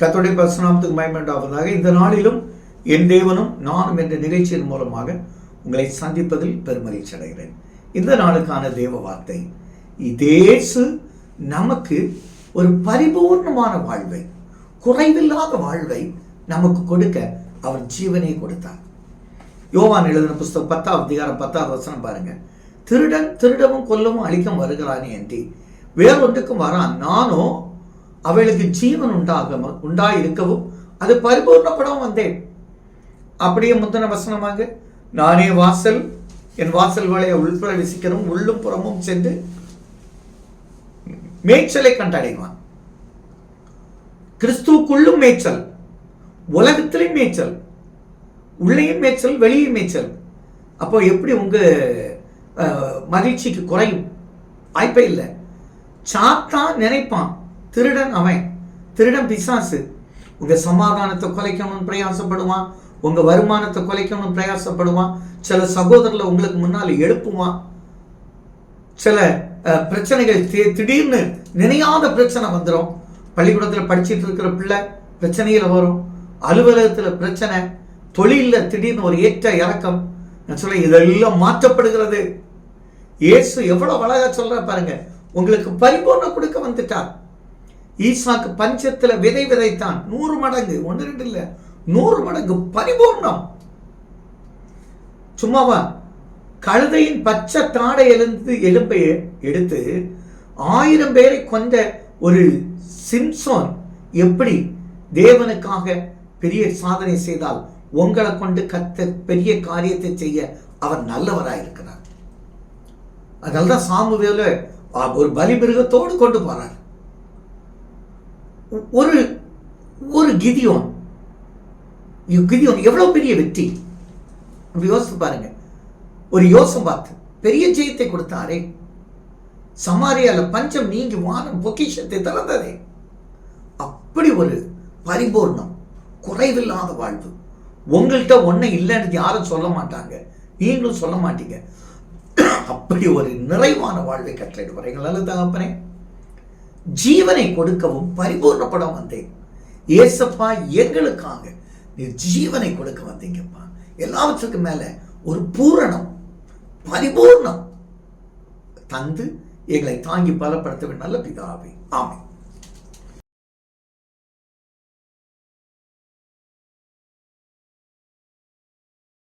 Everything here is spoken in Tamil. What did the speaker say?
கத்தோடைய பசுநாமத்துக்கு பயன்படாவதாக இந்த நாளிலும் என் தேவனும் நானும் என்ற நிகழ்ச்சியின் மூலமாக உங்களை சந்திப்பதில் பெருமகிழ்ச்சி அடைகிறேன். இந்த நாளுக்கான தேவ வார்த்தை இதேசு நமக்கு ஒரு பரிபூர்ணமான வாழ்வை குறைவில்லாத வாழ்வை நமக்கு கொடுக்க அவர் ஜீவனை கொடுத்தார். யோவான் எழுதின புஸ்தகம் பத்தாவது அதிகாரம் பத்தாவது வசனம் பாருங்க. திருடன் திருடவும் கொல்லவும் அழிக்கவும் வருகிறானே என்று வேறொன்றுக்கும் வரான் நானும் அவளுக்கு ஜீவன் உண்டாக உண்டாயிருக்கவும் அது பரிபூர்ணப்படவும் வந்தேன். அப்படியே முந்தின வசனமாக நானே வாசல் என் வாசல் வலையை உள்புற விசிக்கிறோம் உள்ளும் புறமும் சென்று மேய்ச்சலை கண்டடைவான். கிறிஸ்துவுக்குள்ளும் மேய்ச்சல் உலகத்திலையும் மேய்ச்சல் உள்ளேயும் மேய்ச்சல் வெளியும் மேய்ச்சல். அப்போ எப்படி உங்க மகிழ்ச்சிக்கு குறையும்? வாய்ப்பே இல்லை. சாத்தான் நினைப்பான். திருடன் அவன் திருடன் பிசாசு. உங்கள் சமாதானத்தை குலைக்கணும்னு பிரயாசப்படுவான் உங்கள் வருமானத்தை குலைக்கணும்னு பிரயாசப்படுவான் சில சகோதரர்களை உங்களுக்கு முன்னால் எழுப்புவான். சில பிரச்சனைகள் தி- திடீர்னு நினையாத பிரச்சனை வந்துடும் பள்ளிக்கூடத்தில் படிச்சிட்டு இருக்கிற பிள்ளை பிரச்சனையில் வரும். அலுவலகத்தில் பிரச்சனை தொழிலில் திடீர்னு ஒரு ஏற்ற இறக்கம். நான் சொல்ல இதெல்லாம் மாற்றப்படுகிறது. இயேசு எவ்வளோ அழகாக சொல்கிற பாருங்க உங்களுக்கு பரிபூர்ணம் கொடுக்க வந்துட்டார். ஈஸ்வாக்கு பஞ்சத்துல விதை விதைத்தான். நூறு மடங்கு. ஒன்று ரெண்டு இல்ல. நூறு மடங்கு பரிபூர்ணம். சும்மாவா? கழுதையின் பச்சை தாடையிலிருந்து எலும்பை எடுத்து ஆயிரம் பேரை கொண்ட ஒரு சிம்சோன் எப்படி தேவனுக்காக பெரிய சாதனை செய்தால் உங்களை கொண்டு கத்த பெரிய காரியத்தை செய்ய அவர் நல்லவராயிருக்கிறார். அதனால தான் சாமுவேல ஒரு பலிமிருகத்தோடு கொண்டு போறார். ஒரு ஒரு கிதியோன். கிதியோன் எவ்வளோ பெரிய வெற்றி? அப்படி யோசித்து பாருங்க. ஒரு யோசம் பார்த்து பெரிய ஜெயத்தை கொடுத்தாரே. சமாரியால பஞ்சம் நீங்கி வானம் பொக்கிஷத்தை திறந்ததே அப்படி ஒரு பரிபூர்ணம் குறைவில்லாத வாழ்வு. உங்கள்கிட்ட ஒன்றை இல்லைன்னு யாரும் சொல்ல மாட்டாங்க. நீங்களும் சொல்ல மாட்டீங்க. அப்படி ஒரு நிறைவான வாழ்வை கட்டளையிட்டு அல்லது நல்ல தகப்பனே ஜீவனை கொடுக்கவும் பரிபூர்ணப்பட வந்தேன். ஏசப்பா எங்களுக்காக நீ ஜீவனை கொடுக்க வந்தீங்கப்பா. எல்லாவற்றுக்கும் மேல ஒரு பூரணம் பரிபூர்ணம் தந்து எங்களை தாங்கி பலப்படுத்த நல்ல பிதாவே. ஆமை